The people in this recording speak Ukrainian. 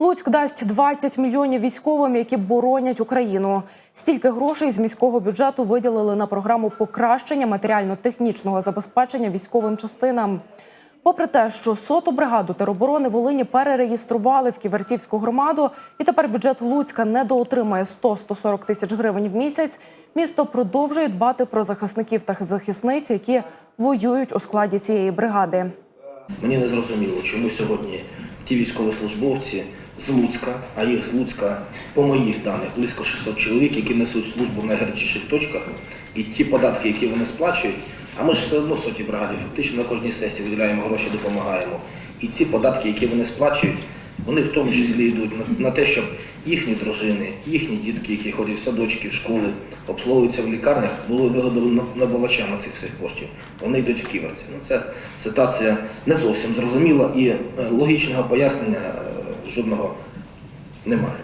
Луцьк дасть 20 мільйонів військовим, які боронять Україну. Стільки грошей з міського бюджету виділили на програму покращення матеріально-технічного забезпечення військовим частинам. Попри те, що соту бригаду тероборони Волині перереєстрували в Ківерцівську громаду, і тепер бюджет Луцька недоотримає 100-140 тисяч гривень в місяць. Місто продовжує дбати про захисників та захисниць, які воюють у складі цієї бригади. Мені не зрозуміло, чому сьогодні ті військовослужбовці з Луцька, а їх з Луцька, по моїх даних, близько 600 чоловік, які несуть службу в найгарячіших точках, і ті податки, які вони сплачують, а ми ж все одно соті бригаді, фактично на кожній сесії виділяємо гроші, допомагаємо. І ці податки, які вони сплачують, вони в тому числі йдуть на, те, щоб їхні дружини, їхні дітки, які ходять в садочки, в школи, обслуговуються в лікарнях, були вигодові набувачами цих всіх коштів. Вони йдуть в ківерці. Ну, це ситуація не зовсім зрозуміла і е, логічного пояснення жодного немає.